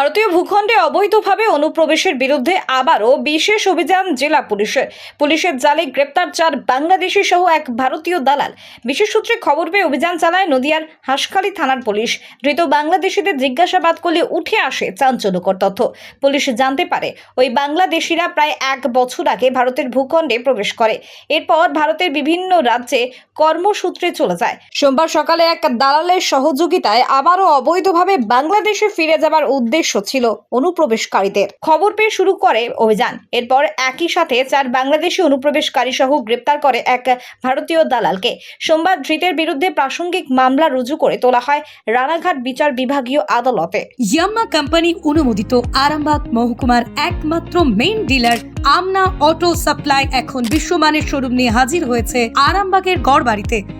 ভারতীয় ভূখণ্ডে অবৈধভাবে অনুপ্রবেশের বিরুদ্ধে আবারও বিশেষ অভিযান জেলা পুলিশের। পুলিশের জালে গ্রেপ্তার চার বাংলাদেশি সহ এক ভারতীয় দালাল। বিশেষ সূত্রে খবর পেয়ে অভিযান চালায় নদিয়ার হাসখালী থানার পুলিশ। ধৃত বাংলাদেশিদের জিজ্ঞাসাবাদ করলে উঠে আসে চাঞ্চল্যকর তথ্য। পুলিশ জানতে পারে, ওই বাংলাদেশিরা প্রায় এক বছর আগে ভারতের ভূখণ্ডে প্রবেশ করে। এরপর ভারতের বিভিন্ন রাজ্যে কর্মসূত্রে চলে যায়। সোমবার সকালে এক দালালের সহযোগিতায় আবারও অবৈধভাবে বাংলাদেশে ফিরে যাবার উদ্দেশ্য ছিল অনুপ্রবেশকারীদের। খবর পেয়ে শুরু করে অভিযান। এরপর একই সাথে চার বাংলাদেশি অনুপ্রবেশকারী সহ গ্রেপ্তার করে এক ভারতীয় দালালকে। সোমবার ধৃতের বিরুদ্ধে প্রাসঙ্গিক মামলা রুজু করে তোলা হয় রানাঘাট বিচার বিভাগীয় আদালতে। ইয়াম্মা কোম্পানি অনুমোদিত আরামবাগ মহকুমার একমাত্র মেইন ডিলার আমনা অটো সাপ্লাই এখন বিশ্বমানের শোরুম নিয়ে হাজির হয়েছে আরামবাগের গড়বাড়িতে।